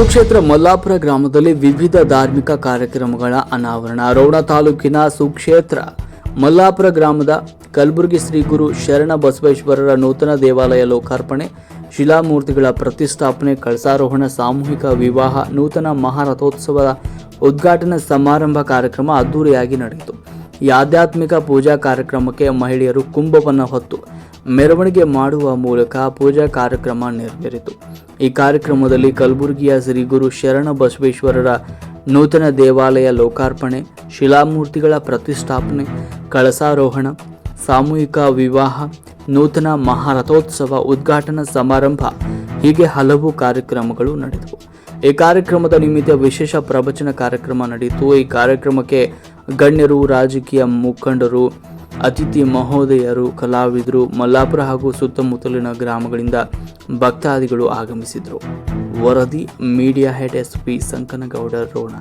ಸುಕ್ಷೇತ್ರ ಮಲ್ಲಾಪುರ ಗ್ರಾಮದಲ್ಲಿ ವಿವಿಧ ಧಾರ್ಮಿಕ ಕಾರ್ಯಕ್ರಮಗಳ ಅನಾವರಣ. ರೌಣ ತಾಲೂಕಿನ ಸುಕ್ಷೇತ್ರ ಮಲ್ಲಾಪುರ ಗ್ರಾಮದ ಕಲಬುರಗಿ ಶ್ರೀ ಗುರು ಶರಣ ಬಸವೇಶ್ವರರ ನೂತನ ದೇವಾಲಯ ಲೋಕಾರ್ಪಣೆ, ಶಿಲಾಮೂರ್ತಿಗಳ ಪ್ರತಿಷ್ಠಾಪನೆ, ಕಳಸಾರೋಹಣ, ಸಾಮೂಹಿಕ ವಿವಾಹ, ನೂತನ ಮಹಾರಥೋತ್ಸವದ ಉದ್ಘಾಟನಾ ಸಮಾರಂಭ ಕಾರ್ಯಕ್ರಮ ಅದ್ದೂರಿಯಾಗಿ ನಡೆಯಿತು. ಈ ಆಧ್ಯಾತ್ಮಿಕ ಪೂಜಾ ಕಾರ್ಯಕ್ರಮಕ್ಕೆ ಮಹಿಳೆಯರು ಕುಂಭವನ್ನು ಹೊತ್ತು ಮೆರವಣಿಗೆ ಮಾಡುವ ಮೂಲಕ ಪೂಜಾ ಕಾರ್ಯಕ್ರಮ ನೆರವೇರಿತು. ಈ ಕಾರ್ಯಕ್ರಮದಲ್ಲಿ ಕಲಬುರಗಿಯ ಶ್ರೀ ಗುರು ಶರಣ ಬಸವೇಶ್ವರರ ನೂತನ ದೇವಾಲಯ ಲೋಕಾರ್ಪಣೆ, ಶಿಲಾಮೂರ್ತಿಗಳ ಪ್ರತಿಷ್ಠಾಪನೆ, ಕಳಸಾರೋಹಣ, ಸಾಮೂಹಿಕ ವಿವಾಹ, ನೂತನ ಮಹಾರಥೋತ್ಸವ ಉದ್ಘಾಟನಾ ಸಮಾರಂಭ ಹೀಗೆ ಹಲವು ಕಾರ್ಯಕ್ರಮಗಳು ನಡೆದವು. ಈ ಕಾರ್ಯಕ್ರಮದ ನಿಮಿತ್ತ ವಿಶೇಷ ಪ್ರವಚನ ಕಾರ್ಯಕ್ರಮ ನಡೆಯಿತು. ಈ ಕಾರ್ಯಕ್ರಮಕ್ಕೆ ಗಣ್ಯರು, ರಾಜಕೀಯ ಮುಖಂಡರು, ಅತಿಥಿ ಮಹೋದಯರು, ಕಲಾವಿದರು, ಮಲ್ಲಾಪುರ ಹಾಗೂ ಸುತ್ತಮುತ್ತಲಿನ ಗ್ರಾಮಗಳಿಂದ ಭಕ್ತಾದಿಗಳು ಆಗಮಿಸಿದರು ವರದಿ, media head S P Sankanagouda Rona.